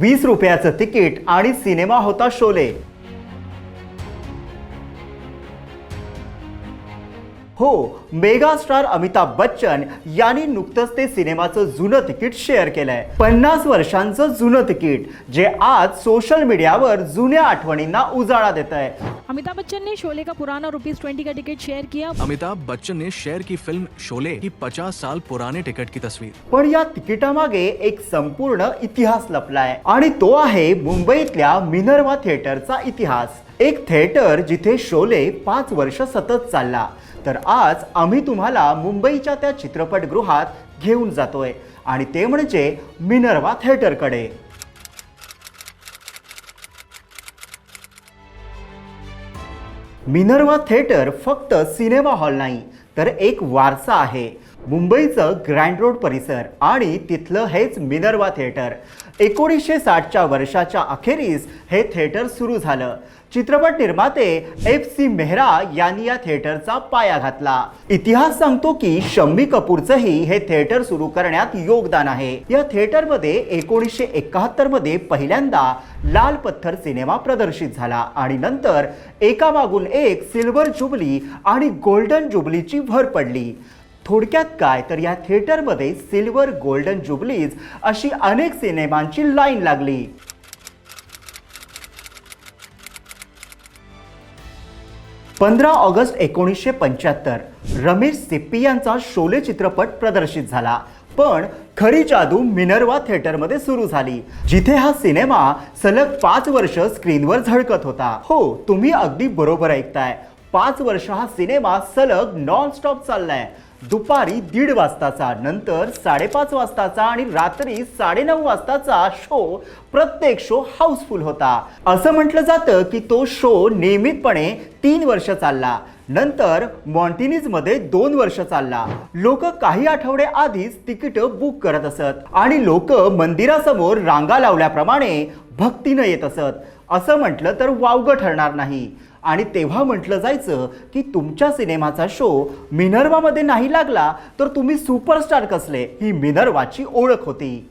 वीस रुपयाचं तिकीट आणि सिनेमा होता शोले. हो मेगास्टार अमिताभ बच्चन यांनी नुकतंच ते सिनेमाचं जुनं तिकीट शेअर केलंय. पन्नास वर्षांचं जुनं तिकीट जे आज सोशल मीडियावर जुन्या आठवणींना उजाळा देत आहे अमिताभ बच्चन ने शोले का पुराना रुपीज ट्वेंटी का टिकट शेयर किया? अमिताभ बच्चन ने शेयर की फिल्म शोले की 50 साल पुराने टिकट की तस्वीर. पण या तिकिटामागे एक संपूर्ण इतिहास लपलाय. आणि तो आहे मुंबईतल्या मिनर्वा थिएटरचा इतिहास. एक थिएटर जिथे शोले पाच वर्ष सतत चालला. तर आज आम्ही तुम्हाला मुंबईच्या त्या चित्रपटगृहात घेऊन जातोय. आणि ते म्हणजे मिनर्वा थिएटरकडे मिनर्वा थिएटर फक्त सिनेमा हॉल नाही तर एक वारसा आहे. मुंबईचं ग्रँड रोड परिसर आणि तिथलं हेच मिनर्वा थिएटर. एकोणीसशे साठच्या वर्षाच्या अखेरीस हे थिएटर सुरू झालं. चित्रपट निर्माते एफ सी मेहरा यांनी या थिएटरचा पाया घातला. इतिहास सांगतो की शम्मी कपूरचंही हे थिएटर सुरू करण्यात योगदान आहे. या थिएटरमध्ये एकोणीसशे एकाहत्तरमध्ये पहिल्यांदा लाल पत्थर सिनेमा प्रदर्शित झाला आणि नंतर एकामागून एक सिल्वर जुबली आणि गोल्डन जुबलीची भर पडली. थोडक्यात काय? तर या थिएटरमध्ये सिल्वर गोल्डन जुबलीज अशी अनेक सिनेमांची लाईन लागली. पंधरा ऑगस्ट एकोणीसशे पंच्याहत्तर रमेश सिप्पी यांचा शोले चित्रपट प्रदर्शित झाला. पण खरी जादू मिनर्वा थिएटरमध्ये सुरू झाली जिथे हा सिनेमा सलग पाच वर्ष स्क्रीनवर झळकत होता. हो तुम्ही अगदी बरोबर ऐकताय. पाच वर्ष हा सिनेमा सलग नॉन स्टॉप चाललाय. दुपारी दीड वाजताचा नंतर साडेपाच वाजताचा आणि रात्री साडेनऊ वाजताचा शो प्रत्येक शो हाऊसफुल होता. असं म्हटलं जातं की तो शो नियमितपणे तीन वर्ष चालला. नंतर मॉन्टिनीजमध्ये दोन वर्ष चालला. लोक काही आठवडे आधीच तिकीट बुक करत असत आणि लोक मंदिरासमोर रांगा लावल्याप्रमाणे भक्तीनं येत असत. असं म्हटलं तर वावगं ठरणार नाही. आणि तेव्हा म्हटलं जायचं की तुमच्या सिनेमाचा शो मिनर्वामध्ये नाही लागला तर तुम्ही सुपरस्टार कसले? ही मिनर्वाची ओळख होती.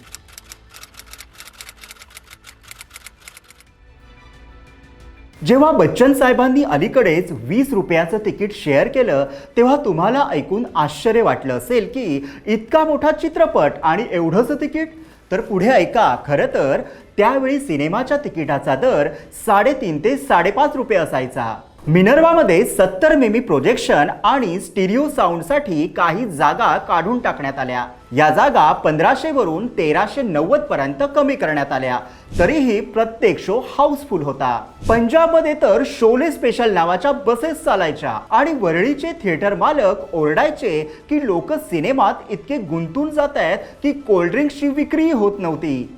जेव्हा बच्चन साहेबांनी अलीकडेच वीस रुपयाचं तिकीट शेअर केलं तेव्हा तुम्हाला ऐकून आश्चर्य वाटलं असेल की इतका मोठा चित्रपट आणि एवढंच तिकीट? तर पुढे ऐका खरं तर त्यावेळी सिनेमाच्या तिकिटाचा दर साडेतीन ते साडेपाच रुपये असायचा. मिनर्वामध्ये सत्तर मिमी प्रोजेक्शन आणि स्टिरिओ साऊंडसाठी काही जागा काढून टाकण्यात आल्या. या जागा पंधराशे वरून तेराशे नव्वद पर्यंत कमी करण्यात आल्या. तरीही प्रत्येक शो हाऊसफुल होता. पंजाबमध्ये तर शोले स्पेशल नावाच्या बसेस चालायच्या आणि वरळीचे थिएटर मालक ओरडायचे की लोक सिनेमात इतके गुंतून जात आहेत की कोल्ड्रिंक्सची विक्रीही होत नव्हती.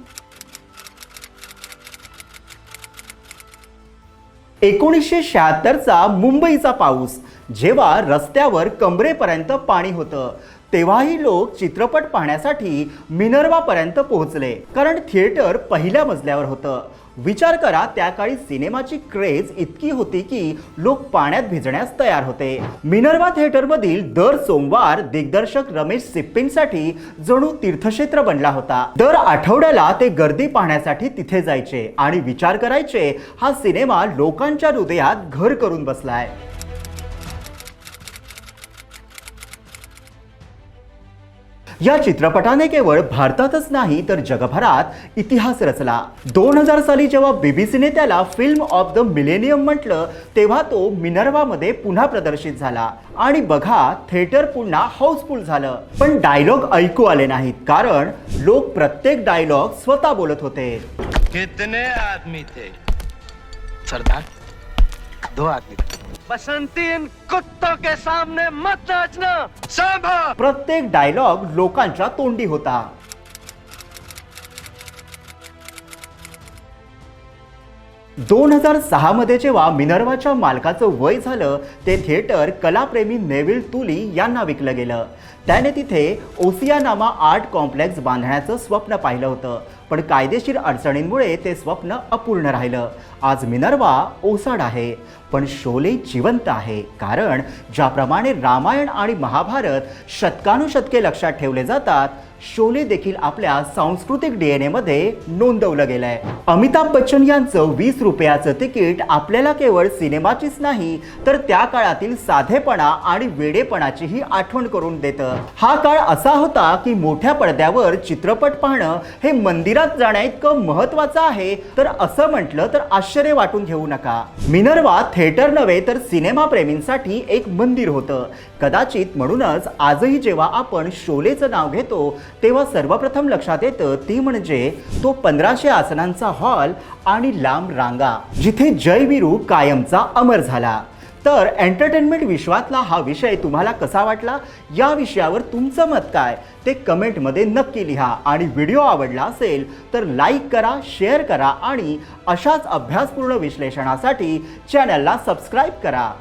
एकोणीसशे शहात्तरचा मुंबईचा पाऊस. जेव्हा रस्त्यावर कमरेपर्यंत पाणी होतं तेव्हाही लोक चित्रपट पाहण्यासाठी मिनर्वापर्यंत पोहोचले. कारण थिएटर पहिल्या मजल्यावर होतं. विचार करा त्या काळी सिनेमाची क्रेज इतकी होती की लोक पाण्यात भिजण्यास तयार होते. मिनर्वा थिएटरमधील दर सोमवार दिग्दर्शक रमेश सिप्पींसाठी जणू तीर्थक्षेत्र बनला होता. दर आठवड्याला ते गर्दी पाहण्यासाठी तिथे जायचे आणि विचार करायचे हा सिनेमा लोकांच्या हृदयात घर करून बसलाय. या चित्रपटाने केवळ भारतातच नाही तर जगभरात इतिहास रचला. दोन हजार साली जेव्हा बीबीसीने त्याला फिल्म ऑफ द मिलेनियम म्हटलं तेव्हा तो मिनर्वामध्ये पुन्हा प्रदर्शित झाला. आणि बघा थिएटर पुन्हा हाऊसफुल झालं. पण डायलॉग ऐकू आले नाहीत कारण लोक प्रत्येक डायलॉग स्वतः बोलत होते. कितने आदमी थे? सरदार? दो आदमी। बसंती इन कुत्तों के सामने मत नाचना सांभा प्रत्येक डायलॉग लोकांच्या तोंडी होता दोन हजार सहामध्ये जेव्हा मिनर्वाच्या मालकाचं वय झालं ते थिएटर कलाप्रेमी नेविल तुली यांना विकलं गेलं. त्याने तिथे ओसियानामा आर्ट कॉम्प्लेक्स बांधण्याचं स्वप्न पाहिलं होतं. पण कायदेशीर अडचणींमुळे ते स्वप्न अपूर्ण राहिलं. आज मिनर्वा ओसाड आहे. पण शोले जिवंत आहे. कारण ज्याप्रमाणे रामायण आणि महाभारत शतकानुशतके लक्षात ठेवले जातात शोले देखील आपल्या सांस्कृतिक डी एन एमध्ये नोंदवलं आहे अमिताभ बच्चन यांचं वीस रुपयाचं तिकीट आपल्याला केवळ सिनेमाचीच नाही तर त्या काळातील साधेपणा आणि वेडेपणाचीही आठवण करून देतं. हा काळ असा होता की मोठ्या पडद्यावर चित्रपट पाहणं हे मंदिरात जाण्या इतकं महत्वाचं आहे तर असं म्हटलं तर आश्चर्य वाटून घेऊ नका. मिनर्वा थिएटर नव्हे तर सिनेमा प्रेमींसाठी एक मंदिर होतं. कदाचित म्हणूनच आजही जेव्हा आपण शोलेचं नाव घेतो तेव्हा सर्वप्रथम लक्षात येतं ती म्हणजे तो पंधराशे आसनांचा हॉल आणि लांब रांगा जिथे जयवीरू कायमचा अमर झाला. तर एंटरटेनमेंट विश्वातला हा विषय तुम्हाला कसा वाटला? या विषयावर तुमचं मत काय? ते कमेंटमध्ये नक्की लिहा. आणि व्हिडिओ आवडला असेल तर लाईक करा शेअर करा आणि अशाच अभ्यासपूर्ण विश्लेषणासाठी चॅनलला सबस्क्राईब करा.